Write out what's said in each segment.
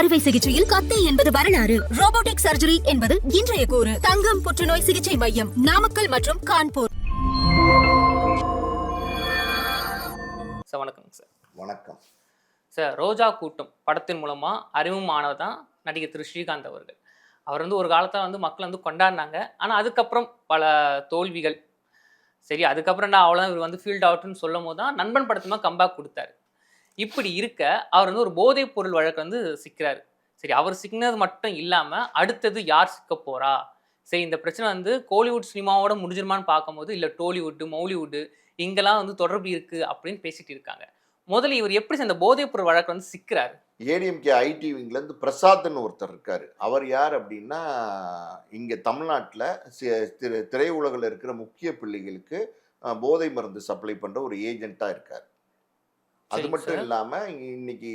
அறுவை சிகிச்சையில் கத்தை என்பது வரலாறு. ரோபோட்டிக் சர்ஜரி என்பது இன்றைய கூறு. தங்கம் புற்றுநோய் சிகிச்சை மையம் நாமக்கல் மற்றும் கான்பூர். சார் வணக்கங்க சார். வணக்கம். சார் ரோஜா கூட்டம் படத்தின் மூலமாக அறிமுகமானவர் தான் நடிகர் திரு ஸ்ரீகாந்த் அவர்கள். அவர் வந்து ஒரு காலத்தில் வந்து மக்கள் வந்து கொண்டாடினாங்க. ஆனால் அதுக்கப்புறம் பல தோல்விகள். சரி அதுக்கப்புறம் நான் அவ்வளோதான் இவர் வந்து ஃபீல்ட் அவுட்னு சொல்லும் போது தான் நண்பன் படத்துமா கம்பேக் கொடுத்தாரு. இப்படி இருக்க அவர் வந்து ஒரு போதைப் பொருள் வழக்கு வந்து சிக்கிறாரு. சரி அவர் சிக்கினது மட்டும் இல்லாமல் அடுத்தது யார் சிக்க போறா? சரி இந்த பிரச்சனை வந்து கோலிவுட் சினிமாவோட முடிஞ்சிருமான்னு பார்க்கும்போது இல்லை டோலிவுட்டு மௌலிவுட்டு இங்கெல்லாம் வந்து தொடர்பு இருக்கு அப்படின்னு பேசிட்டு இருக்காங்க. முதல்ல இவர் எப்படி இந்த போதைப் பொருள் வழக்கு வந்து சிக்கிறாரு? ஏடிஎம்கே ஐடி விங்லேருந்து பிரசாத்னு ஒருத்தர் இருக்கார். அவர் யார் அப்படின்னா இங்கே தமிழ்நாட்டில் திரை திரையுலகில் இருக்கிற முக்கிய பிள்ளைகளுக்கு போதை மருந்து சப்ளை பண்ணுற ஒரு ஏஜென்ட்டாக இருக்கார். அது மட்டும் சார். இல்லாமல் இன்னைக்கு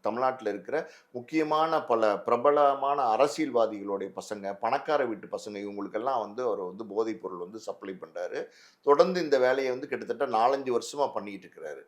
தமிழ்நாட்டில் இருக்கிற முக்கியமான பல பிரபலமான அரசியல்வாதிகளுடைய பசங்க பணக்கார வீட்டு பசங்க இவங்களுக்கெல்லாம் வந்து அவர் வந்து போதைப் பொருள் வந்து சப்ளை பண்ணுறாரு தொடர்ந்து இந்த வேலையை வந்து கிட்டத்தட்ட நாலஞ்சு வருஷமாக பண்ணிட்டு இருக்கிறாரு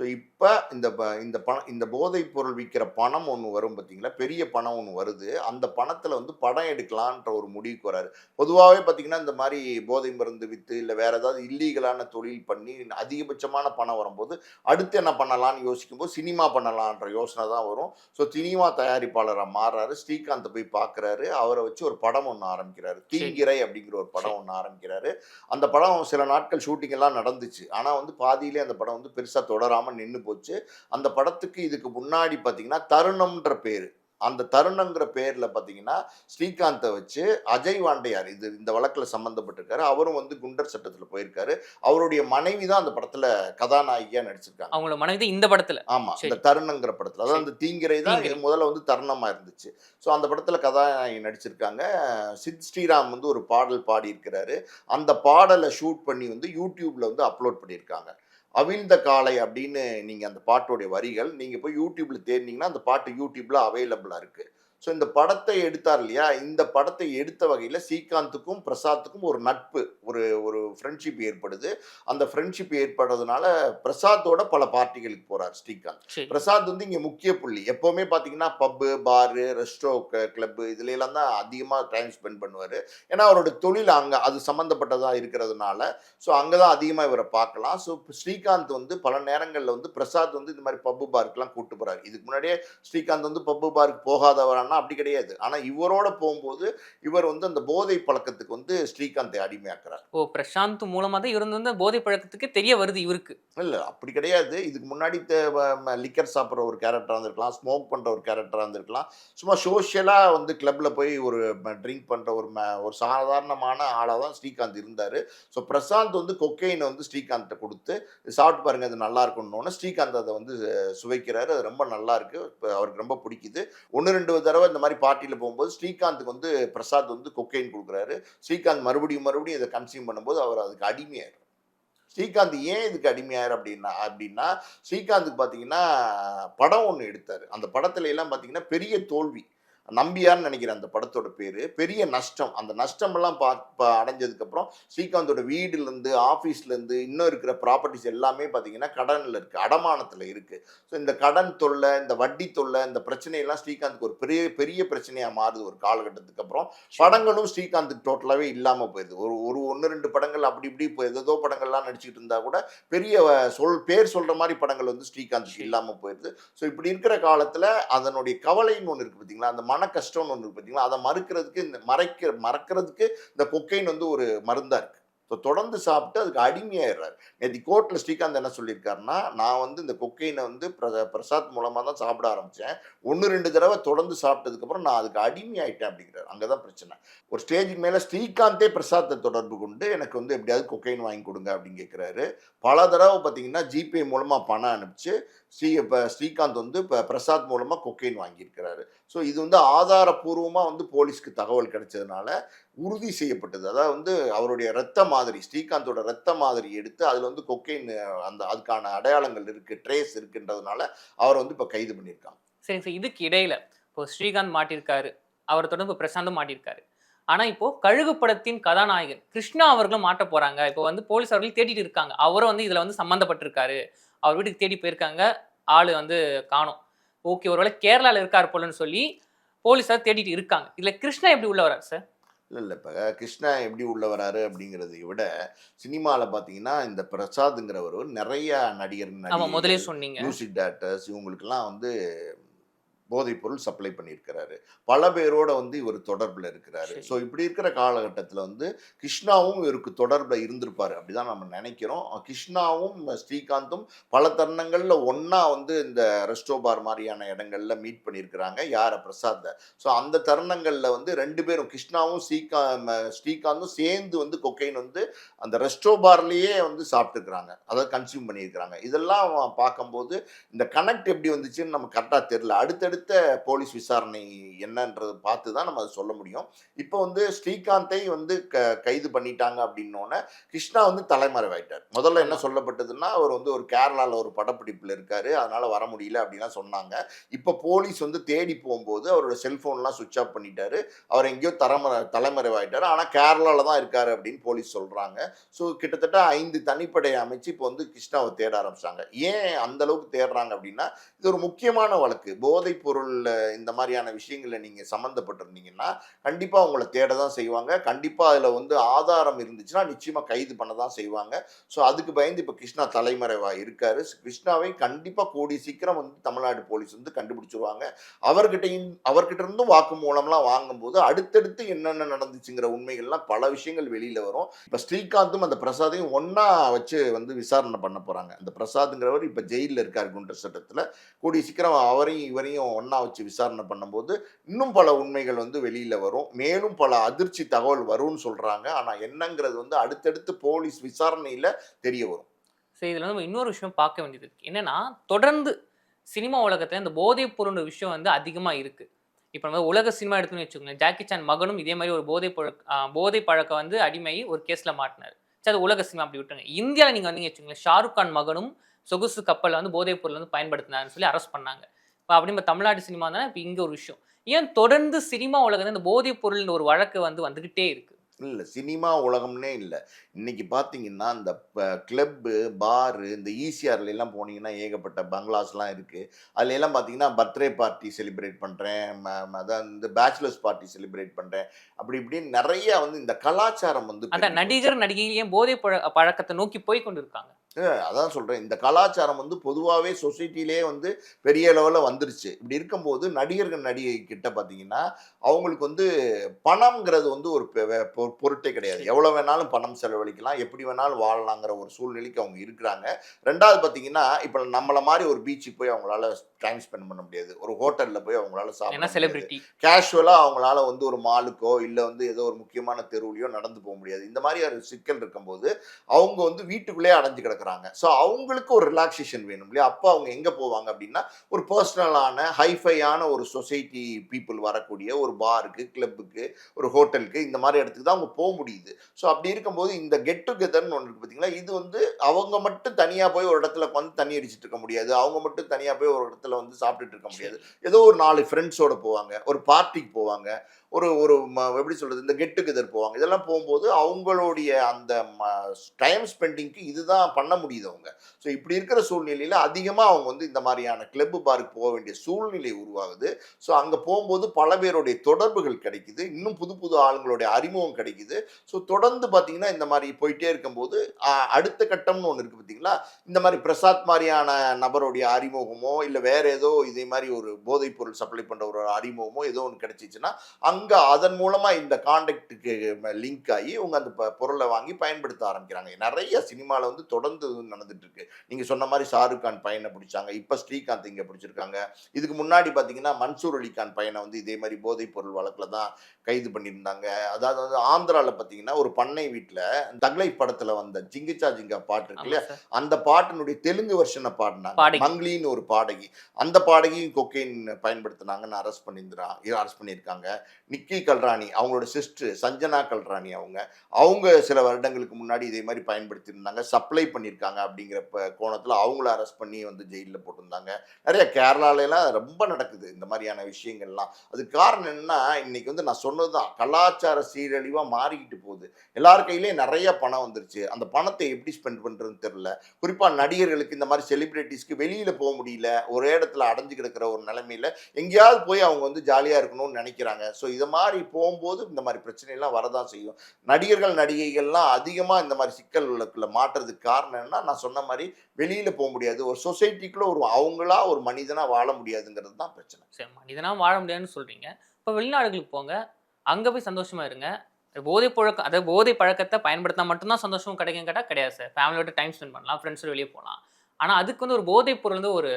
ஸோ இப்போ இந்த ப- இந்த பணம் இந்த போதைப் பொருள் விற்கிற பணம் ஒன்று வரும் பார்த்தீங்களா பெரிய பணம் ஒன்று வருது. அந்த பணத்தில் வந்து படம் எடுக்கலான்ற ஒரு முடிவுக்கு வராரு. பொதுவாகவே பார்த்தீங்கன்னா இந்த மாதிரி போதை மருந்து விற்று இல்லை வேற ஏதாவது இல்லீகலான தொழில் பண்ணி அதிகபட்சமான பணம் வரும்போது அடுத்து என்ன பண்ணலாம்னு யோசிக்கும்போது சினிமா பண்ணலான்ற யோசனை தான் வரும். ஸோ சினிமா தயாரிப்பாளராக மாறுறாரு. ஸ்ரீகாந்தை போய் பார்க்குறாரு அவரை வச்சு ஒரு படம் ஒன்று ஆரம்பிக்கிறாரு. தீங்கிரை அப்படிங்கிற ஒரு படம் ஒன்று ஆரம்பிக்கிறாரு. அந்த படம் சில நாட்கள் ஷூட்டிங் எல்லாம் நடந்துச்சு. ஆனால் வந்து பாதியிலே அந்த படம் வந்து பெருசாக தொடராமல் நின்று போச்சு. அந்த படத்துக்கு இதுக்கு முன்னாடி பார்த்தீங்கன்னா தருணம்ன்ற பேர். அந்த தருணங்கிற பேரில் பார்த்தீங்கன்னா ஸ்ரீகாந்தை வச்சு அஜய் வாண்டையார் இது இந்த வழக்கில் சம்மந்தப்பட்டிருக்காரு அவரும் வந்து குண்டர் சட்டத்தில் போயிருக்காரு. அவருடைய மனைவி தான் அந்த படத்தில் கதாநாயகியாக நடிச்சிருக்காங்க. அவங்களோட மனைவி இந்த படத்துல. ஆமா சரி. இந்த தருணங்கிற படத்துல. அதாவது அந்த தீங்கிரை தான். இது முதல்ல வந்து தருணமா இருந்துச்சு. ஸோ அந்த படத்துல கதாநாயகி நடிச்சிருக்காங்க. சித் ஸ்ரீராம் வந்து ஒரு பாடல் பாடியிருக்கிறாரு. அந்த பாடலை ஷூட் பண்ணி வந்து யூடியூப்ல வந்து அப்லோட் பண்ணியிருக்காங்க. அவிழ்ந்த காலை அப்படின்னு நீங்கள் அந்த பாட்டோடைய வரிகள் நீங்கள் போய் யூடியூப்பில் தேடினீங்கன்னா அந்த பாட்டு யூடியூப்பில் அவைலபிளாக இருக்குது ஸோ இந்த படத்தை எடுத்தார் இல்லையா? இந்த படத்தை எடுத்த வகையில் ஸ்ரீகாந்துக்கும் பிரசாத்துக்கும் ஒரு நட்பு ஒரு ஒரு ஃப்ரெண்ட்ஷிப் ஏற்படுது. அந்த ஃப்ரெண்ட்ஷிப் ஏற்படுறதுனால பிரசாத்தோட பல பார்ட்டிகளுக்கு போறார் ஸ்ரீகாந்த். பிரசாத் வந்து இங்கே முக்கிய புள்ளி. எப்போவுமே பார்த்தீங்கன்னா பப்பு பாரு ரெஸ்டோ கிளப்பு இதுல எல்லாம் தான் அதிகமாக டைம் ஸ்பெண்ட் பண்ணுவார். ஏன்னா அவரோட தொழில் அங்கே அது சம்மந்தப்பட்டதாக இருக்கிறதுனால. ஸோ அங்கே தான் அதிகமாக இவரை பார்க்கலாம். ஸோ ஸ்ரீகாந்த் வந்து பல நேரங்களில் வந்து பிரசாத் வந்து இந்த மாதிரி பப்பு பார்க்கெலாம் கூட்டு போகிறாரு இதுக்கு முன்னாடியே ஸ்ரீகாந்த் வந்து பப்பு பாருக்கு போகாதவரானா அப்படி கிடையாது. ஆனால் இவரோட போகும்போது இவர் வந்து அந்த போதை பழக்கத்துக்கு வந்து ஸ்ரீகாந்தை அடிமையாக்குறார். ஓ பிரசாந்த் மூலமா தான் இவர் வந்து போதை பழக்கத்துக்கு தெரிய வருது இவருக்கு. இல்லை அப்படி கிடையாது. இதுக்கு முன்னாடி லிக்கர் சாப்பிட்ற ஒரு கேரக்டராக இருந்திருக்கலாம் ஸ்மோக் பண்ணுற ஒரு கேரக்டராக இருந்திருக்கலாம். சும்மா சோஷியலாக வந்து கிளப்பில் போய் ஒரு ட்ரிங்க் பண்ணுற ஒரு ஒரு சாதாரணமான ஆளாக தான் ஸ்ரீகாந்த் இருந்தார். ஸோ பிரசாந்த் வந்து கொக்கைனை வந்து ஸ்ரீகாந்தை கொடுத்து "இது சாப்பிட்டு பாருங்க அது நல்லா இருக்குன்னு ஸ்ரீகாந்த் அதை வந்து சுவைக்கிறாரு. அது ரொம்ப நல்லா இருக்கு. இப்ப அவருக்கு ரொம்ப பிடிக்குது. ஒன்று ரெண்டு தடவை இந்த மாதிரி பார்ட்டியில் போகும்போது ஸ்ரீகாந்துக்கு வந்து பிரசாத் வந்து கொக்கைன் கொடுக்குறாரு. ஸ்ரீகாந்த் மறுபடியும் மறுபடியும் இதை கன்சியூம் பண்ணும்போது அவர் அதுக்கு அடிமையாயிரு ஸ்ரீகாந்த் ஏன் இதுக்கு அடிமையாயிரு அப்படின்னா அப்படின்னா ஸ்ரீகாந்துக்கு பார்த்தீங்கன்னா படம் ஒன்று எடுத்தார். அந்த படத்துல எல்லாம் பார்த்தீங்கன்னா பெரிய தோல்வி. நம்பியார்னு நினைக்கிறேன் அந்த படத்தோட பேர். பெரிய நஷ்டம். அந்த நஷ்டமெல்லாம் பா அடைஞ்சதுக்கப்புறம் ஸ்ரீகாந்தோட வீடுலேருந்து ஆஃபீஸ்லேருந்து இன்னும் இருக்கிற ப்ராப்பர்ட்டிஸ் எல்லாமே பார்த்தீங்கன்னா கடனில் இருக்குது அடமானத்தில் இருக்குது ஸோ இந்த கடன் தொல்லை இந்த வட்டி தொல்லை இந்த பிரச்சனையெல்லாம் ஸ்ரீகாந்துக்கு ஒரு பெரிய பெரிய பிரச்சனையாக மாறுது ஒரு காலகட்டத்துக்கு அப்புறம். படங்களும் ஸ்ரீகாந்துக்கு டோட்டலாகவே இல்லாமல் போயிடுது ஒரு ஒரு ஒன்று ரெண்டு படங்கள் அப்படி இப்படி இப்போ ஏதோ படங்கள்லாம் நடிச்சுக்கிட்டு இருந்தா கூட பெரிய சொல் பேர் சொல்கிற மாதிரி படங்கள் வந்து ஸ்ரீகாந்துக்கு. இல்லாமல் போயிடுது ஸோ இப்படி இருக்கிற காலத்தில் அதனுடைய கவலைன்னு ஒன்று இருக்குது பார்த்தீங்களா? அந்த மன கஷ்டம்னு ஒன்று இருக்குது பார்த்தீங்களா அதை மறுக்கிறதுக்கு இந்த மறைக்கிற மறக்கிறதுக்கு இந்த கொக்கைன் வந்து ஒரு மருந்தாக இருக்குது ஸோ தொடர்ந்து சாப்பிட்டு அதுக்கு அடிமையாயிடுறாரு. நேற்று கோர்ட்டில் ஸ்ரீகாந்த் என்ன சொல்லியிருக்காருன்னா நான் வந்து இந்த கொக்கைனை வந்து பிர- பிரசாத் மூலமாக தான் சாப்பிட ஆரம்பித்தேன் ஒன்று ரெண்டு தடவை தொடர்ந்து சாப்பிட்டதுக்கப்புறம் நான் அதுக்கு அடிமையாயிட்டேன் அப்படிங்கிறார். அங்கே தான் பிரச்சனை. ஒரு ஸ்டேஜுக்கு மேலே ஸ்ரீகாந்தே பிரசாத்தை தொடர்பு கொண்டு எனக்கு வந்து எப்படியாவது கொக்கைன் வாங்கி கொடுங்க அப்படின்னு கேட்குறாரு பல தடவை பார்த்தீங்கன்னா ஜிபே மூலமாக பணம் அனுப்பிச்சு ஸ்ரீ இப்போ ஸ்ரீகாந்த் வந்து இப்போ பிரசாத் மூலமாக கொக்கைன் வாங்கியிருக்கிறாரு. ஸோ இது வந்து ஆதாரப்பூர்வமாக வந்து போலீஸ்க்கு தகவல் கிடைச்சதுனால உறுதி செய்யப்பட்டது. அதாவது வந்து அவருடைய ரத்த மாதிரி ஸ்ரீகாந்தோட ரத்த மாதிரி எடுத்து அதில் வந்து கொக்கைன் அந்த அதுக்கான அடையாளங்கள் இருக்குது ட்ரேஸ் இருக்குன்றதுனால அவரை வந்து இப்போ கைது பண்ணியிருக்காங்க. சரி சார். இதுக்கு இடையில இப்போ ஸ்ரீகாந்த் மாட்டியிருக்காரு. அவரை தொடர்ந்து பிரசாந்தும் மாட்டியிருக்காரு. ஆனா இப்போ கழுகு படத்தின் கதாநாயகன் கிருஷ்ணா அவர்களும் மாட்ட போறாங்க. இப்போ வந்து போலீஸ் அவர்கள் தேடிட்டு இருக்காங்க. அவரும் வந்து இதுல வந்து சம்மந்தப்பட்டிருக்காரு அவர் வீட்டுக்கு தேடி போயிருக்காங்க. ஆள் வந்து காணோம். ஓகே ஒருவேளை கேரளாவில் இருக்கார் போலன்னு சொல்லி போலீஸார் தேடிட்டு இருக்காங்க. இதுல கிருஷ்ணா எப்படி உள்ள வரார் சார்? இல்லை இல்லை. இப்போ கிருஷ்ணா எப்படி உள்ள வராரு அப்படிங்கிறதை விட சினிமாவில் பார்த்தீங்கன்னா இந்த பிரசாத்துங்கிறவர் நிறைய நடிகர் ஆமா முதலே சொன்னீங்க. மியூசிக் டேரக்டர்ஸ் இவங்களுக்கெல்லாம் வந்து போதைப் பொருள் சப்ளை பண்ணியிருக்கிறாரு. பல பேரோட வந்து இவர் தொடர்பில் இருக்கிறாரு. ஸோ இப்படி இருக்கிற காலகட்டத்தில் வந்து கிருஷ்ணாவும் இவருக்கு தொடர்பில் இருந்திருப்பாரு அப்படிதான் நம்ம நினைக்கிறோம். கிருஷ்ணாவும் ஸ்ரீகாந்தும் பல தருணங்களில் ஒன்றா வந்து இந்த ரெஸ்டோ பார் மாதிரியான இடங்கள்ல மீட் பண்ணியிருக்கிறாங்க. யாரை? பிரசாத்தை. ஸோ அந்த தருணங்களில் வந்து ரெண்டு பேரும் கிருஷ்ணாவும் ஸ்ரீகா ஸ்ரீகாந்தும் சேர்ந்து வந்து கொக்கைன் வந்து அந்த ரெஸ்டோ பார்லேயே வந்து சாப்பிட்டுக்கிறாங்க. அதை கன்சியூம் பண்ணியிருக்கிறாங்க. இதெல்லாம் பார்க்கும்போது இந்த கனெக்ட் எப்படி வந்துச்சுன்னு நம்ம கரெக்டாக தெரில அடுத்தடுத்த போலீஸ் விசாரணை என்னன்றது பார்த்து தான் நம்ம அதை சொல்ல முடியும். இப்போ வந்து ஸ்ரீகாந்தை வந்து க கைது பண்ணிட்டாங்க அப்படின்னோடனே கிருஷ்ணா வந்து தலைமறைவாயிட்டார். முதல்ல என்ன சொல்லப்பட்டதுன்னா அவர் வந்து ஒரு கேரளாவில் ஒரு படப்பிடிப்பில் இருக்காரு அதனால வர முடியல அப்படின்லாம் சொன்னாங்க. இப்போ போலீஸ் வந்து தேடி போகும்போது அவரோட செல்ஃபோன்லாம் சுவிட்ச் ஆஃப் பண்ணிட்டாரு. அவர் எங்கேயோ தரமறை தலைமறைவாயிட்டாரு. ஆனால் கேரளாவில் தான் இருக்காரு அப்படின்னு போலீஸ் சொல்கிறாங்க ஸோ கிட்டத்தட்ட ஐந்து தனிப்படை அமைச்சு இப்போ வந்து கிருஷ்ணாவை தேட ஆரம்பிச்சாங்க ஏன் அந்த அளவுக்கு தேடுறாங்க அப்படின்னா இது ஒரு முக்கியமான வழக்கு. போதைப் பொருளில் இந்த மாதிரியான விஷயங்களில் நீங்கள் சம்மந்தப்பட்டிருந்தீங்கன்னா கண்டிப்பாக உங்களை தேட தான் செய்வாங்க. கண்டிப்பாக அதில் வந்து ஆதாரம் இருந்துச்சுன்னா நிச்சயமாக கைது பண்ண தான் செய்வாங்க. ஸோ அதுக்கு பயந்து இப்போ கிருஷ்ணா தலைமறைவாக இருக்காரு. கிருஷ்ணாவை கண்டிப்பாக கூடி சீக்கிரம் வந்து தமிழ்நாடு போலீஸ் வந்து கண்டுபிடிச்சிருவாங்க. அவர்கிட்டையும் அவர்கிட்ட இருந்தும் வாக்கு மூலம்லாம் வாங்கும்போது அடுத்தடுத்து என்னென்ன நடந்துச்சுங்கிற உண்மைகள்லாம் பல விஷயங்கள் வெளியில் வரும். இப்போ ஸ்ரீகாந்தும் அந்த பிரசாதையும் ஒன்றா வச்சு வந்து விசாரணை பண்ண போகிறாங்க அந்த பிரசாத்துங்கிறவர் இப்போ ஜெயிலில் இருக்கார் குண்டர் சட்டத்தில். கூடிய சீக்கிரம் அவரையும் இவரையும் ஒன்றா வச்சு விசாரணை பண்ணும்போது இன்னும் பல உண்மைகள் வந்து வெளியில் வரும். மேலும் பல அதிர்ச்சி தகவல் வரும்னு சொல்கிறாங்க ஆனால் என்னங்கிறது வந்து அடுத்தடுத்து போலீஸ் விசாரணையில் தெரிய வரும். ஸோ இதில் வந்து நம்ம இன்னொரு விஷயம் பார்க்க வேண்டியது இருக்குது என்னென்னா தொடர்ந்து சினிமா உலகத்தில் இந்த போதைப் பொருள் விஷயம் வந்து அதிகமாக இருக்குது இப்போ நம்ம உலக சினிமா எடுத்துன்னு வச்சுக்கோங்களேன். ஜாக்கி சான் மகனும் இதே மாதிரி ஒரு போதை பழக்க போதை பழக்கம் வந்து அடிமை ஒரு கேஸில் மாட்டினார். சரி அது உலக சினிமா அப்படி விட்டுருங்க. இந்தியாவில் நீங்கள் வந்தீங்க வச்சுக்கோங்களேன் ஷாருக் கான் மகனும் சொகுசு கப்பலில் வந்து போதைப் பொருள் வந்து பயன்படுத்தினாருன்னு சொல்லி அரெஸ்ட் பண்ணாங்க. இப்போ அப்படி நம்ம தமிழ்நாடு சினிமா தானே இப்போ இங்கே ஒரு விஷயம். ஏன் தொடர்ந்து சினிமா உலகத்துல இந்த போதைப் பொருள்னு ஒரு வழக்கு வந்து வந்துகிட்டே இருக்கு? இல்லை சினிமா உலகம்னே இல்லை. இன்னைக்கு பார்த்தீங்கன்னா இந்த கிளப்பு பாரு இந்த ஈசிஆர்ல எல்லாம் போனீங்கன்னா ஏகப்பட்ட பங்களாஸ்லாம் இருக்குது அதுல எல்லாம் பார்த்தீங்கன்னா பர்த்டே பார்ட்டி செலிப்ரேட் பண்ணுறேன் அதான் இந்த பேச்சுலர்ஸ் பார்ட்டி செலிப்ரேட் பண்ணுறேன் அப்படி இப்படின்னு நிறைய வந்து இந்த கலாச்சாரம் வந்து நடிகர் ஏன் போதை பழ பழக்கத்தை நோக்கி போய் கொண்டு இருக்காங்க அதான் சொல்றேன். இந்த கலாச்சாரம் வந்து பொதுவாகவே சொசைட்டிலே வந்து பெரிய லெவலில் வந்துருச்சு. இப்படி இருக்கும்போது நடிகர்கள் நடிகை கிட்ட பார்த்தீங்கன்னா அவங்களுக்கு வந்து பணம்ங்கிறது வந்து ஒரு பொருட்டே கிடையாது. எவ்வளோ வேணாலும் பணம் செலவழிக்கலாம். எப்படி வேணாலும் வாழலாங்கிற ஒரு சூழ்நிலைக்கு அவங்க இருக்கிறாங்க. ரெண்டாவது பார்த்தீங்கன்னா இப்போ நம்மள மாதிரி ஒரு பீச்சுக்கு போய் அவங்களால டைம் ஸ்பெண்ட் பண்ண முடியாது. ஒரு ஹோட்டலில் போய் அவங்களால சாப்பிட. செலிபிரிட்டி கேஷுவலாக அவங்களால வந்து ஒரு மாலுக்கோ இல்லை வந்து ஏதோ ஒரு முக்கியமான தெருவுலையோ நடந்து போக முடியாது. இந்த மாதிரி ஒரு சிக்கல் இருக்கும்போது அவங்க வந்து வீட்டுக்குள்ளேயே அடைஞ்சு கிடக்குறாங்க. ஸோ அவங்களுக்கு ஒரு ரிலாக்ஸேஷன் வேணும் இல்லையா? அப்போ அவங்க எங்கே போவாங்க அப்படின்னா ஒரு பர்சனலான ஹைஃபையான ஒரு சொசைட்டி பீப்புள் வரக்கூடிய ஒரு பாருக்கு கிளப்புக்கு ஒரு ஹோட்டலுக்கு இந்த மாதிரி இடத்துக்கு தான் அவங்க போக முடியுது. ஸோ அப்படி இருக்கும்போது இந்த கெட் டுகெதர்னு ஒன்று பார்த்தீங்களா இது வந்து அவங்க மட்டும் தனியாக போய் ஒரு இடத்துல வந்து தண்ணி அடிச்சிட்டு இருக்க முடியாது. அவங்க மட்டும் தனியாக போய் ஒரு இடத்துல வந்து சாப்பிட்டுட்டு இருக்க முடியாது. ஏதோ ஒரு நாலு ஃப்ரெண்ட்ஸோட போவாங்க. ஒரு பார்ட்டிக்கு போவாங்க. ஒரு ஒரு ம- எப்படி சொல்கிறது இந்த கெட் டுகெதர் போவாங்க. இதெல்லாம் போகும்போது அவங்களுடைய அந்த டைம் ஸ்பெண்டிங்க்கு இதுதான் பண்ண முடியுது அவங்க. ஸோ இப்படி இருக்கிற சூழ்நிலையில் அதிகமாக அவங்க வந்து இந்த மாதிரியான கிளப்பு பாருக்கு போக வேண்டிய சூழ்நிலை உருவாகுது. ஸோ அங்கே போகும்போது பல பேருடைய தொடர்புகள் கிடைக்குது. இன்னும் புது புது ஆளுங்களுடைய அறிமுகம் கிடைக்குது. ஸோ தொடர்ந்து பார்த்தீங்கன்னா இந்த மாதிரி போயிட்டே இருக்கும்போது அடுத்த கட்டம்னு ஒன்று இருக்குது பார்த்தீங்களா இந்த மாதிரி பிரசாத் மாதிரியான நபருடைய அறிமுகமோ இல்லை வேற ஏதோ இதே மாதிரி ஒரு போதைப் பொருள் சப்ளை பண்ணுற ஒரு அறிமுகமோ ஏதோ ஒன்று கிடைச்சிச்சுன்னா அங்கே அதன் மூலமாக இந்த காண்டாக்டுக்கு லிங்க் ஆகி இவங்க அந்த பொருளை வாங்கி பயன்படுத்த ஆரம்பிக்கிறாங்க. நிறைய சினிமாவில் வந்து தொடர்ந்து நடந்துட்டு இருக்கு. நீங்கள் சொன்ன மாதிரி ஷாருக் கான் பையனை பிடிச்சாங்க. இப்போ ஸ்ரீகாந்த் இங்கே பிடிச்சிருக்காங்க. இதுக்கு முன்னாடி பார்த்தீங்கன்னா மன்சூர் அலி கான் பையனை வந்து இதே மாதிரி போதைப் பொருள் வழக்கில் தான் கைது பண்ணியிருந்தாங்க. அதாவது வந்து ஆந்திராவில் பார்த்தீங்கன்னா ஒரு பண்ணை வீட்டில் தக்லை படத்தில் வந்த ஜிங்கிச்சா ஜிங்கா பாட்டு இருக்கு இல்லையா. அந்த பாட்டினுடைய தெலுங்கு வெர்ஷனை பாடினாங்க. பாடகி. மங்கிலின்னு ஒரு பாடகி. அந்த பாடகியும் கொக்கைன் பயன்படுத்தினாங்கன்னு அரெஸ்ட் பண்ணியிருந்தா அரெஸ்ட் பண்ணியிருக்காங்க. நிக்கி கல்ராணி அவங்களோட சிஸ்டர் சஞ்சனா கல்ராணி அவங்க அவங்க சில வருடங்களுக்கு முன்னாடி இதே மாதிரி பயன்படுத்தியிருந்தாங்க சப்ளை பண்ணியிருக்காங்க அப்படிங்கிற கோணத்தில் அவங்கள அரெஸ்ட் பண்ணி வந்து ஜெயிலில் போட்டிருந்தாங்க. நிறைய கேரளால ரொம்ப நடக்குது இந்த மாதிரியான விஷயங்கள்லாம். அது காரணம் என்னன்னா இன்னைக்கு வந்து நான் சொன்னது தான் கலாச்சார சீரழிவாக மாறிக்கிட்டு போகுது. எல்லார் கையிலேயும் நிறைய பணம் வந்துருச்சு. அந்த பணத்தை எப்படி ஸ்பெண்ட் பண்ணுறதுன்னு தெரில குறிப்பாக நடிகர்களுக்கு இந்த மாதிரி செலிபிரிட்டிஸ்க்கு வெளியில் போக முடியல. ஒரே இடத்துல அடைஞ்சு கிடக்கிற ஒரு நிலைமையில் எங்கேயாவது போய் அவங்க வந்து ஜாலியாக இருக்கணும்னு நினைக்கிறாங்க. ஸோ இது மாதிரி போகும்போது இந்த மாதிரி பிரச்சனை எல்லாம் வரதான் செய்யும். நடிகர்கள் நடிகைகள்லாம் அதிகமாக இந்த மாதிரி சிக்கல்களுக்குள்ள மாற்றுறதுக்கு காரணம் என்ன நான் சொன்ன மாதிரி வெளியில் போக முடியாது. ஒரு சொசைட்டிக்குள்ளே ஒரு அவங்களா ஒரு மனிதனாக வாழ முடியாதுங்கிறது தான் பிரச்சனை. சரி மனிதனா வாழ முடியாதுன்னு சொல்கிறீங்க இப்போ வெளிநாடுகளுக்கு போங்க. அங்கே போய் சந்தோஷமாக இருங்க. போதை பழக்கம் அதாவது போதை பழக்கத்தை பயன்படுத்தினா மட்டும்தான் சந்தோஷம் கிடைக்கும் கேட்டால் கிடையாது சார். ஃபேமிலியோட டைம் ஸ்பெண்ட் பண்ணலாம் ஃப்ரெண்ட்ஸோட வெளியே போகலாம் ஆனால் அதுக்கு வந்து ஒரு போதைப் பொருள் வந்து ஒரு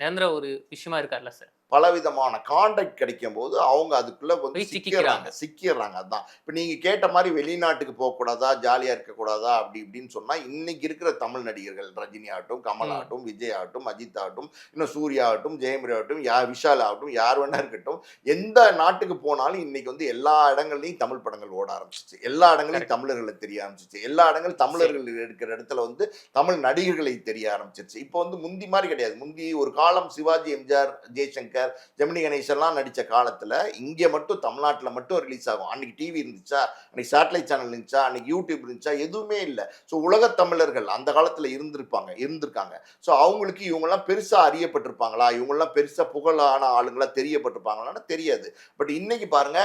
நிரந்தர ஒரு விஷயமா இருக்கார்ல சார். பலவிதமான கான்டாக்ட் கிடைக்கும் போது அவங்க அதுக்குள்ள வந்து சிக்கிறாங்க. சிக்கிடுறாங்க. அதான். இப்போ நீங்க கேட்ட மாதிரி வெளிநாட்டுக்கு போகக்கூடாதா? ஜாலியா இருக்கக்கூடாதா? அப்படி இப்படின்னு சொன்னா இன்னைக்கு இருக்கிற தமிழ் நடிகர்கள் ரஜினி ஆகட்டும் கமல். ஆகட்டும் விஜய் ஆகட்டும் அஜித் ஆகட்டும் இன்னும் சூர்யா ஆகட்டும் ஜெயமரி ஆகட்டும் யா விஷால் ஆகட்டும் யார் வேணா இருக்கட்டும் எந்த நாட்டுக்கு போனாலும் இன்னைக்கு வந்து எல்லா இடங்கள்லையும் தமிழ் படங்கள் ஓட ஆரம்பிச்சிச்சு. எல்லா இடங்களையும். தமிழர்களை தெரிய ஆரம்பிச்சிச்சு. எல்லா இடங்களும் தமிழர்கள் இருக்கிற இடத்துல வந்து தமிழ் நடிகர்களை தெரிய ஆரம்பிச்சிருச்சு இப்போ வந்து முந்தி மாதிரி கிடையாது. முந்தி ஒரு காலம் சிவாஜி எம்ஜிஆர் ஜெய்சங்கர் ஜெமினி கணேசன்லாம் நடித்த காலத்தில் இங்கே மட்டும் தமிழ்நாட்டில் மட்டும் ரிலீஸ் ஆகும். அன்னைக்கு டிவி இருந்துச்சா? அன்னைக்கு சேட்டலைட் சேனல் இருந்துச்சா? அன்னைக்கு யூடியூப் இருந்துச்சா? எதுவுமே இல்லை. ஸோ உலக தமிழர்கள் அந்த காலத்தில் இருந்திருப்பாங்க இருந்திருக்காங்க. ஸோ அவங்களுக்கு இவங்கெல்லாம் பெருசாக அறியப்பட்டிருப்பாங்களா? இவங்கெல்லாம் பெருசாக புகழான ஆளுங்களா? தெரியப்பட்டிருப்பாங்களான்னு தெரியாது. பட் இன்னைக்கு பாருங்க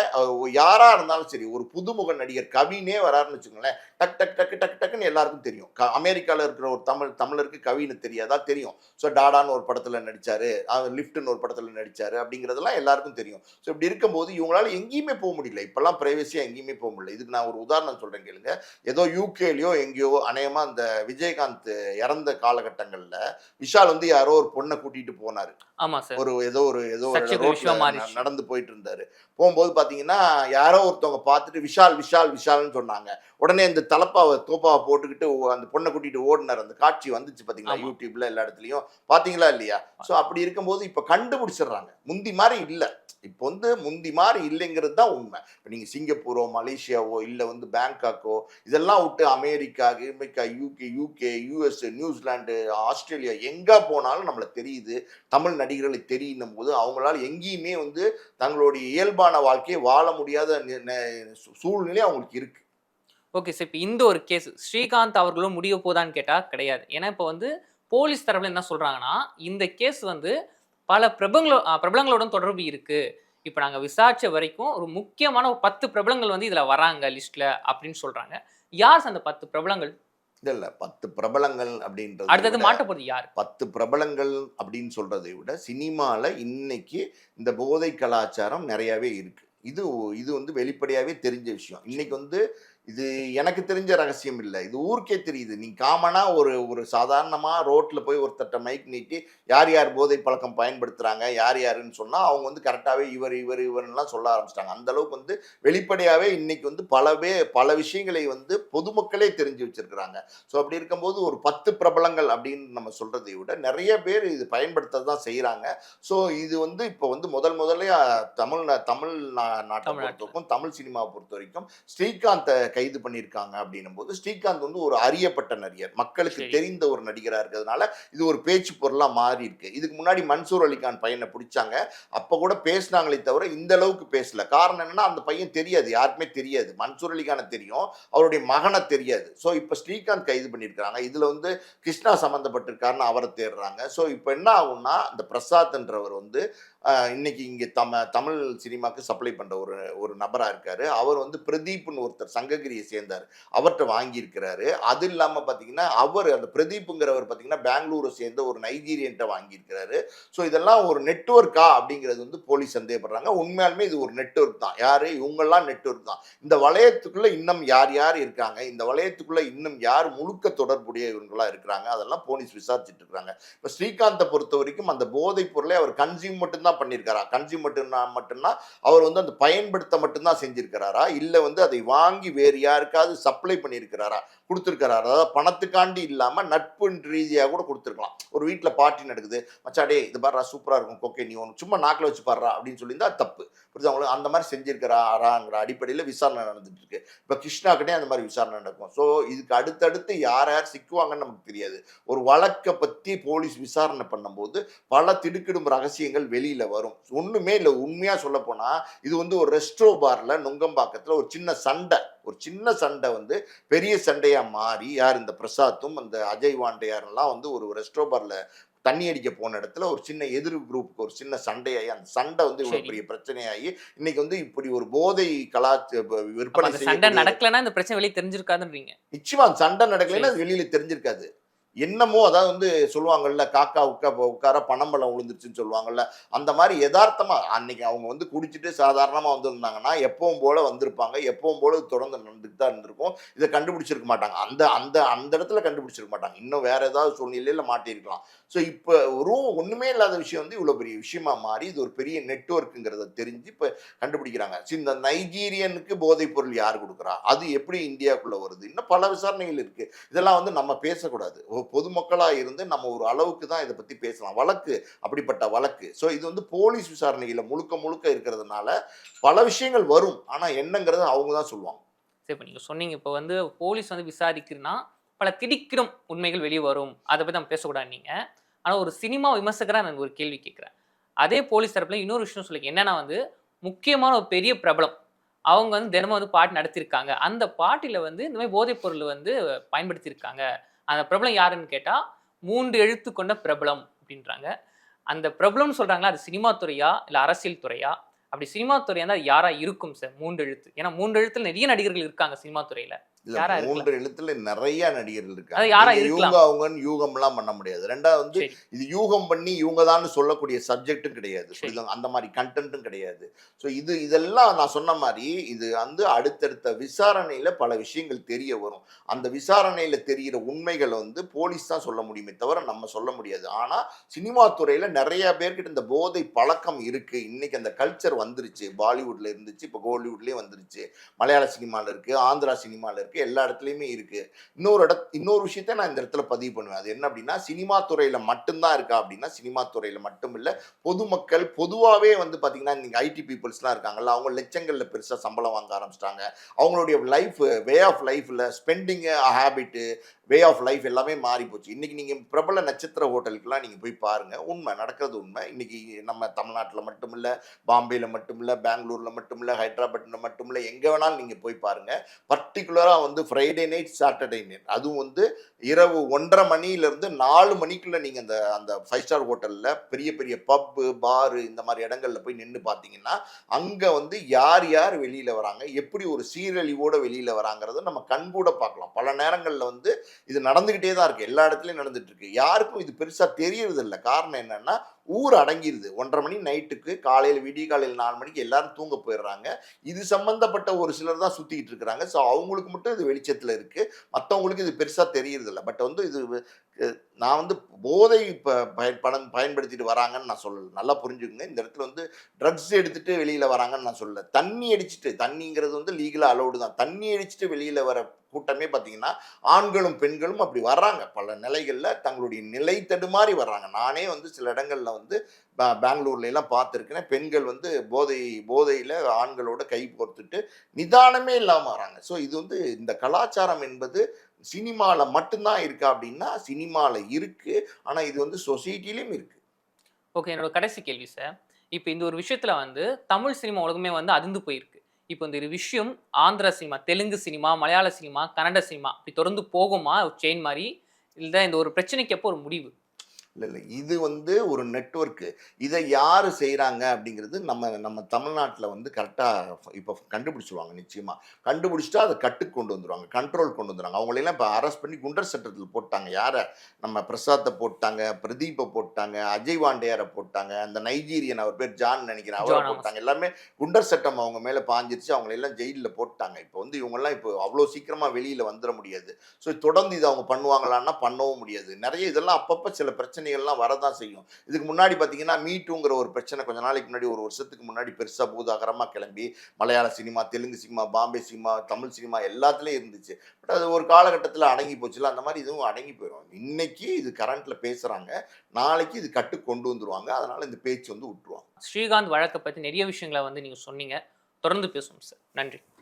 யாரா இருந்தாலும் சரி ஒரு புதுமுக நடிகர் கவினே வராருன்னு வச்சுக்கோங்களேன் டக் டக் டக்கு டக் டக்குன்னு எல்லாருக்கும் தெரியும். அமெரிக்கால இருக்கிற ஒரு தமிழ் தமிழருக்கு கவின்னு தெரியாதா? தெரியும். ஸோ டாடான்னு ஒரு படத்தில் நடித்தார் லிஃப்ட்னு ஒரு படத்தில் நடிச்சாரு. அப்படிங்கிறதெல்லாம் எல்லாருக்கும் தெரியும். ஸோ இப்படி இருக்கும்போது இவங்களால எங்கேயுமே போக முடியல. இப்பெல்லாம் பிரைவசியா எங்கேயுமே போக முடியல. இதுக்கு நான் ஒரு உதாரணம் சொல்றேன் கேளுங்க. ஏதோ யூகேலயோ எங்கேயோ அநேகமா அந்த விஜயகாந்த் இறந்த காலகட்டங்கள்ல விஷால் வந்து யாரோ ஒரு பொண்ணை கூட்டிட்டு போனாரு. ஒரு ஏதோ ஒரு ஏதோ நடந்து போயிட்டு இருந்தாரு போகும்போது பாத்தீங்கன்னா யாரோ ஒருத்தவங்க பார்த்துட்டு விஷால் விஷால் விஷால்னு சொன்னாங்க. உடனே இந்த தலப்பாவை தோப்பாவை போட்டுக்கிட்டு அந்த பொண்ணை கூட்டிட்டு ஓடினார். அந்த காட்சி வந்துச்சு பாத்தீங்களா. யூடியூப்ல எல்லா இடத்துலயும். பாத்தீங்களா இல்லையா? சோ அப்படி இருக்கும்போது இப்ப கண்டுபிடிச்சிடுறாங்க. முந்தி மாதிரி இல்லை. இப்போ வந்து முந்தி மாதிரி இல்லைங்கிறது தான் உண்மை. இப்போ நீங்கள் சிங்கப்பூரோ மலேசியாவோ இல்லை வந்து பேங்காக்கோ இதெல்லாம் விட்டு America America UK UK US New Zealand Australia எங்கே போனாலும் நம்மளை தெரியுது. தமிழ் நடிகர்களை தெரியும் போது அவங்களால எங்கேயுமே வந்து தங்களுடைய இயல்பான வாழ்க்கையை வாழ முடியாத நி- ந- சூழ்நிலை அவங்களுக்கு இருக்கு. ஓகே சார் இப்போ இந்த ஒரு கேஸ் ஸ்ரீகாந்த் அவர்களும் முடிய போதான்னு கேட்டால் கிடையாது. ஏன்னா இப்போ வந்து போலீஸ் தரப்பில் என்ன சொல்கிறாங்கன்னா இந்த கேஸ் வந்து பல பிரபங்களோ அஹ் பிரபலங்களுடன் தொடர்பு இருக்கு. இப்போ நாங்க விசாரிச்ச வரைக்கும் ஒரு முக்கியமான ஒரு பத்து பிரபலங்கள் வந்து இதுல வராங்க லிஸ்ட்ல அப்படின்னு சொல்றாங்க. யார் அந்த பத்து பிரபலங்கள்? இல்ல பத்து பிரபலங்கள் அப்படின்றது அடுத்தது மாட்ட யார்? பத்து பிரபலங்கள் அப்படின்னு சொல்றதை விட சினிமால இன்னைக்கு இந்த போதை கலாச்சாரம் நிறையவே இருக்கு. இது இது வந்து வெளிப்படையாவே தெரிஞ்ச விஷயம். இன்னைக்கு வந்து இது எனக்கு தெரிஞ்ச ரகசியம் இல்லை. இது ஊருக்கே தெரியுது. நீ காமனா ஒரு ஒரு சாதாரணமா ரோட்ல போய் ஒருத்தட்ட மைக் நீட்டி யார் யார் போதை பழக்கம் பயன்படுத்துறாங்க யார் யாருன்னு சொன்னா அவங்க வந்து கரெக்டாவே இவர் இவர் இவர்லாம் சொல்ல ஆரம்பிச்சிட்டாங்க. அந்த அளவுக்கு வந்து வெளிப்படையாவே இன்னைக்கு வந்து பலவே பல விஷயங்களை வந்து பொதுமக்களே தெரிஞ்சு வச்சிருக்கிறாங்க. ஸோ அப்படி இருக்கும்போது ஒரு பத்து பிரபலங்கள் அப்படின்னு நம்ம சொல்றதை விட நிறைய பேர் இது பயன்படுத்த தான் செய்கிறாங்க ஸோ இது வந்து இப்போ வந்து முதல் முதல்ல தமிழ் தமிழ் நா- நாட்டை. பொறுத்த வரைக்கும் தமிழ் சினிமாவை பொறுத்த வரைக்கும் ஸ்ரீகாந்தை கைது பண்ணியிருக்காங்க அப்படின்னும் போது ஸ்ரீகாந்த் வந்து ஒரு அறியப்பட்ட நடிகர். மக்களுக்கு. தெரிந்த ஒரு நடிகராக இருக்கிறதுனால இது ஒரு பேச்சு பொருளாக மாறி இருக்கு இதுக்கு முன்னாடி மன்சூர் அலிகான் பையனை பிடிச்சாங்க. அப்போ கூட பேசினாங்களே தவிர இந்த அளவுக்கு பேசல. காரணம் என்னன்னா அந்த பையன் தெரியாது. யாருக்குமே தெரியாது. மன்சூர் அலிகானை தெரியும். அவருடைய மகனை தெரியாது. ஸோ இப்போ ஸ்ரீகாந்த் கைது பண்ணியிருக்காங்க இதில் வந்து கிருஷ்ணா சம்மந்தப்பட்டிருக்காருன்னு அவரை தேடுறாங்க. ஸோ இப்போ என்ன ஆகும்னா இந்த பிரசாத்ன்றவர் வந்து இன்னைக்கு இங்கே தம தமிழ் சினிமாக்கு சப்ளை பண்ணுற ஒரு ஒரு நபராக இருக்கார். அவர் வந்து பிரதீப்னு ஒருத்தர் சங்ககிரியை சேர்ந்தார். அவர்கிட்ட வாங்கியிருக்கிறாரு. அது இல்லாமல் பார்த்தீங்கன்னா அவர் அந்த பிரதீப்புங்கிறவர் பார்த்தீங்கன்னா பெங்களூரை சேர்ந்த ஒரு நைஜீரியன்ட்ட வாங்கியிருக்கிறாரு. ஸோ இதெல்லாம் ஒரு நெட்வொர்க்கா அப்படிங்கிறது வந்து போலீஸ் சந்தேகப்படுறாங்க. உண்மையாலுமே இது ஒரு நெட்வொர்க் தான். யார்? இவங்கெல்லாம் நெட்வொர்க் தான். இந்த வளையத்துக்குள்ளே இன்னும் யார் யார் இருக்காங்க? இந்த வளையத்துக்குள்ளே இன்னும் யார் முழுக்க தொடர்புடையவங்களா இருக்கிறாங்க? அதெல்லாம் போலீஸ் விசாரிச்சுட்டு இருக்காங்க இப்போ ஸ்ரீகாந்தை பொறுத்த வரைக்கும் அந்த போதைப் பொருளை அவர் கன்சியூம் மட்டும்தான் பண்ணியிருக்காரா கன்சியூம் மட்டும்னா மட்டும்னா அவர் வந்து அந்த பயன்படுத்த மட்டும்தான் செஞ்சிருக்கிறாரா? இல்லை வந்து அதை வாங்கி வேறு வேறு யாருக்காவது சப்ளை பண்ணியிருக்கிறாரா கொடுத்துருக்கிறாரா. அதாவது பணத்துக்காண்டி இல்லாமல் நட்பு ரீதியாக கூட கொடுத்துருக்கலாம். ஒரு வீட்டில் பார்ட்டி நடக்குது. மச்சாடே இது பாடுறா சூப்பராக இருக்கும் கொக்கே நீ ஒன்று சும்மா நாக்கில் வச்சு பாடுறா அப்படின்னு சொல்லியிருந்தா தப்பு. புரியுதா அவங்களுக்கு அந்த மாதிரி செஞ்சிருக்கிறாராங்கிற அடிப்படையில் விசாரணை நடந்துட்டு இருக்கு. இப்போ கிருஷ்ணாக்கிட்டே அந்த மாதிரி விசாரணை நடக்கும். ஸோ இதுக்கு அடுத்தடுத்து யார் யார் சிக்குவாங்கன்னு நமக்கு தெரியாது. ஒரு வழக்கை பற்றி போலீஸ் விசாரணை பண்ணும்போது பல திடுக்கிடும் ரகசியங்கள் வெளியில் வரும். ஒன்றுமே இல்லை. உண்மையாக சொல்ல போனால் இது வந்து ஒரு ரெஸ்ட்ரோ பாரில் நுங்கம்பாக்கத்தில் ஒரு சின்ன சண்டை. ஒரு சின்ன சண்டை வந்து பெரிய சண்டையாக மாறி யார் இந்த பிரசாத்தும் அந்த அஜய் வாண்டையாரெல்லாம் வந்து ஒரு ரெஸ்ட்ரோ பாரில் தண்ணி அடிக்க போன இடத்துல ஒரு சின்ன எதிர் குரூப்புக்கு ஒரு சின்ன சண்டையாகி அந்த சண்டை வந்து இவ்வளவு. பெரிய பிரச்சனையாகி இன்னைக்கு வந்து இப்படி ஒரு போதை அப்ப விற்பனை சண்டை நடக்கலன்னா இந்த பிரச்சனை வெளியே தெரிஞ்சிருக்காதுன்றீங்க. நிச்சயமா சண்டை நடக்கலைன்னா அது வெளியில தெரிஞ்சிருக்காது. என்னமோ அதாவது வந்து சொல்லுவாங்கல்ல காக்கா உட்கா உட்கார பணம்பழம் விழுந்துருச்சுன்னு சொல்லுவாங்கல்ல அந்த மாதிரி யதார்த்தமாக அன்னைக்கு அவங்க வந்து குடிச்சிட்டு சாதாரணமாக வந்திருந்தாங்கன்னா எப்பவும் போல வந்திருப்பாங்க எப்பவும் போல தொடர்ந்து நடந்துட்டு தான் இருந்திருக்கும். இதை கண்டுபிடிச்சிருக்க மாட்டாங்க. அந்த அந்த அந்த இடத்துல கண்டுபிடிச்சிருக்க மாட்டாங்க. இன்னும் வேற ஏதாவது சூழ்நிலையில மாட்டியிருக்கலாம். ஸோ இப்போ ஒரு ஒன்றுமே இல்லாத விஷயம் வந்து இவ்வளோ பெரிய விஷயமா மாறி இது ஒரு பெரிய நெட்ஒர்க்குங்கிறத தெரிஞ்சு இப்போ கண்டுபிடிக்கிறாங்க. ஸோ இந்த நைஜீரியனுக்கு போதைப் பொருள் யார் கொடுக்குறா? அது எப்படி இந்தியாவுக்குள்ளே வருது? இன்னும் பல விசாரணைகள் இருக்குது இதெல்லாம் வந்து நம்ம பேசக்கூடாது. பொதுமக்களாக இருந்து நம்ம ஒரு அளவுக்கு தான் இதை பற்றி பேசலாம். வழக்கு அப்படிப்பட்ட வழக்கு. ஸோ இது வந்து போலீஸ் விசாரணையில் முழுக்க முழுக்க இருக்கிறதுனால பல விஷயங்கள் வரும். ஆனால் என்னங்கிறது அவங்க தான் சொல்லுவாங்க. சரி இப்போ நீங்கள் சொன்னீங்க. இப்போ வந்து போலீஸ் வந்து விசாரிக்கிறதுனா பல திடிக்கிடும் உண்மைகள் வெளியே வரும். அதை பற்றி நம்ம பேசக்கூடாது நீங்கள் ஆனால் ஒரு சினிமா விமர்சகராக நான் ஒரு கேள்வி கேட்குறேன். அதே போலீஸ் தரப்பில் இன்னொரு விஷயம் சொல்லி என்னன்னா வந்து முக்கியமான ஒரு பெரிய பிரபலம். அவங்க வந்து தினமும் வந்து பாட்டு நடத்தியிருக்காங்க. அந்த பாட்டில் வந்து இந்த மாதிரி போதைப் பொருள் வந்து பயன்படுத்தியிருக்காங்க. அந்த பிரபலம் யாருன்னு கேட்டால் மூன்று எழுத்து கொண்ட பிரபலம் அப்படின்றாங்க. அந்த பிரபலம்னு சொல்கிறாங்களா அது சினிமா துறையா இல்லை அரசியல் துறையா? அப்படி சினிமா துறையாக இருந்தால் அது இருக்கும் சார்? மூன்று எழுத்து. ஏன்னா மூன்று எழுத்தில் நிறைய நடிகர்கள் இருக்காங்க சினிமா துறையில். இல்ல மூன்று எழுத்துல நிறைய நடிகர்கள் இருக்காங்க. இவங்க அவங்கன்னு யூகம்லாம் பண்ண முடியாது. ரெண்டாவது வந்து. இது யூகம் பண்ணி இவங்க தான் சொல்லக்கூடிய சப்ஜெக்ட்டும் கிடையாது? அந்த மாதிரி கண்டென்ட்டும் கிடையாது. ஸோ இது இதெல்லாம் நான் சொன்ன மாதிரி இது வந்து அடுத்தடுத்த விசாரணையில பல விஷயங்கள் தெரிய வரும். அந்த விசாரணையில தெரிகிற உண்மைகளை வந்து போலீஸ் தான் சொல்ல முடியுமே தவிர நம்ம சொல்ல முடியாது. ஆனா சினிமா துறையில நிறைய பேர்கிட்ட இந்த போதை பழக்கம் இருக்கு. இன்னைக்கு அந்த கல்ச்சர் வந்துருச்சு. பாலிவுட்ல இருந்துச்சு இப்போ கோலிவுட்லயே வந்துருச்சு. மலையாள சினிமால இருக்கு ஆந்திரா சினிமால இருக்கு. எல்லா இடத்துலையுமே இருக்குது இன்னொரு இட இன்னொரு விஷயத்த நான் இந்த இடத்துல பதிவு பண்ணுவேன். அது என்ன அப்படின்னா சினிமா துறையில் மட்டும்தான் இருக்கா அப்படின்னா சினிமா துறையில் மட்டும் இல்லை பொதுமக்கள் பொதுவாகவே வந்து பார்த்திங்கன்னா இன்னைக்கு ஐடி பீப்புள்ஸ்லாம் இருக்காங்கல்ல அவங்க லட்சங்களில் பெருசாக சம்பளம் வாங்க ஆரம்பிச்சிட்டாங்க. அவங்களுடைய லைஃப் வே ஆஃப் லைஃப்பில் spending habit way of life எல்லாமே மாறி போச்சு இன்றைக்கி நீங்கள் பிரபல நட்சத்திர ஹோட்டலுக்குலாம் நீங்கள் போய் பாருங்கள் உண்மை நடக்கிறது உண்மை. இன்றைக்கி நம்ம தமிழ்நாட்டில் மட்டும் இல்லை பாம்பேயில் மட்டும் இல்லை பெங்களூரில் மட்டும் இல்லை ஹைதராபாத்ல மட்டும் இல்லை எங்கே வேணாலும் நீங்கள் போய் பாருங்கள் பர்டிகுலராக வந்து ஃப்ரைடே நைட் சாட்டர்டே நைட் அதுவும் வந்து இரவு ஒன்றரை மணியிலேருந்து நாலு மணிக்குள்ளே நீங்கள் அந்த அந்த ஃபைவ் ஸ்டார் ஹோட்டலில் பெரிய பெரிய பப்பு பாரு இந்த மாதிரி இடங்கள்ல போய் நின்று பார்த்தீங்கன்னா அங்கே வந்து யார் யார் வெளியில் வராங்க? எப்படி ஒரு சீரழிவோடு வெளியில் வராங்கிறத நம்ம கண்கூட பார்க்கலாம். பல நேரங்களில் வந்து இது நடந்துகிட்டே தான் இருக்கு. எல்லா இடத்துலயும் நடந்துட்டு இருக்கு. யாருக்கும் இது பெருசா தெரியறது இல்லை காரணம் என்னன்னா ஊர் அடங்கிருது. ஒன்றரை மணி நைட்டுக்கு காலையில் விடிய காலையில் நாலு மணிக்கு எல்லாரும் தூங்க போயிடுறாங்க. இது சம்மந்தப்பட்ட ஒரு சிலர் தான் சுற்றிக்கிட்டு இருக்கிறாங்க ஸோ அவங்களுக்கு மட்டும் இது வெளிச்சத்தில் இருக்குது மற்றவங்களுக்கு இது பெருசாக தெரியறதில்ல பட் வந்து இது நான் வந்து போதை இப்போ பயன் பணம் பயன்படுத்திட்டு வராங்கன்னு நான் சொல்லலை. நல்லா புரிஞ்சுக்கங்க. இந்த இடத்துல வந்து ட்ரக்ஸ் எடுத்துகிட்டு வெளியில் வராங்கன்னு நான் சொல்லலை. தண்ணி அடிச்சிட்டு தண்ணிங்கிறது வந்து லீகலாக அலௌடு தான். தண்ணி அடிச்சிட்டு வெளியில் வர கூட்டமே பார்த்தீங்கன்னா ஆண்களும் பெண்களும் அப்படி வர்றாங்க. பல நிலைகளில் தங்களுடைய நிலை தடுமாறி வர்றாங்க. நானே வந்து சில இடங்களில் வந்து பே- பெங்களூர்ல எல்லாம் பார்த்துருக்கேன் பெண்கள் வந்து போதை போதையில் ஆண்களோட கை கோர்த்துட்டு நிதானமே இல்லாமல் வராங்க. ஸோ இது வந்து இந்த கலாச்சாரம் என்பது சினிமாவில் மட்டும்தான் இருக்கா அப்படின்னா சினிமாவில் இருக்கு. ஆனால் இது வந்து சொசைட்டிலையும் இருக்கு. ஓகே என்னோட கடைசி கேள்வி சார் இப்போ இந்த ஒரு விஷயத்துல வந்து தமிழ் சினிமா உலகமே வந்து அதிர்ந்து போயிருக்கு. இப்போ இந்த விஷயம் Andhra cinema Telugu cinema Malayalam cinema Kannada cinema இப்படி தொடர்ந்து போகுமா? ஒரு செயின் மாதிரி இல்லை இந்த ஒரு பிரச்சனைக்கு அப்போ ஒரு முடிவு? இல்லை இல்லை. இது வந்து ஒரு நெட்வொர்க்கு இதை யார் செய்கிறாங்க அப்படிங்கிறது நம்ம நம்ம தமிழ்நாட்டில் வந்து கரெக்டாக இப்போ கண்டுபிடிச்சிருவாங்க நிச்சயமாக கண்டுபிடிச்சிட்டா அதை கட்டுக்கு கொண்டு வந்துருவாங்க கண்ட்ரோல் கொண்டு வந்துருவாங்க. அவங்களெல்லாம் இப்போ அரெஸ்ட் பண்ணி குண்டர் சட்டத்தில் போட்டாங்க. யாரை? நம்ம பிரசாத்தை போட்டாங்க பிரதீப்பை போட்டாங்க அஜய் வாண்டையாரை போட்டாங்க அந்த நைஜீரியன் அவர் பேர் ஜான் நினைக்கிறேன் அவரை. போட்டாங்க. எல்லாமே குண்டர் சட்டம் அவங்க மேலே பாஞ்சிருச்சு. அவங்களை எல்லாம் ஜெயிலில் போட்டாங்க. இப்போ வந்து இவங்கெல்லாம் இப்போ அவ்வளோ சீக்கிரமாக வெளியில் வந்துட முடியாது. ஸோ தொடர்ந்து இதை அவங்க பண்ணுவாங்களான்னா பண்ணவும் முடியாது. நிறைய இதெல்லாம் அப்பப்போ சில பிரச்சனை பிரச்சனைகள்லாம் வரதான் செய்யும். இதுக்கு முன்னாடி பார்த்தீங்கன்னா மீட்டுங்கிற ஒரு பிரச்சனை கொஞ்ச நாளைக்கு முன்னாடி ஒரு வருஷத்துக்கு முன்னாடி பெருசாக பூதாகரமாக கிளம்பி Malayalam cinema Telugu cinema Bombay cinema Tamil cinema எல்லாத்துலேயும் இருந்துச்சு. பட் அது ஒரு காலகட்டத்தில் அடங்கி போச்சுல அந்த மாதிரி இதுவும் அடங்கி போயிடும் இன்னைக்கு இது கரண்ட்டில் பேசுகிறாங்க நாளைக்கு இது கட்டு கொண்டு வந்துருவாங்க. அதனால இந்த பேச்சு வந்து விட்டுருவாங்க ஸ்ரீகாந்த் வழக்கை பற்றி நிறைய விஷயங்களை வந்து நீங்கள் சொன்னீங்க. தொடர்ந்து பேசுவோம் சார் நன்றி.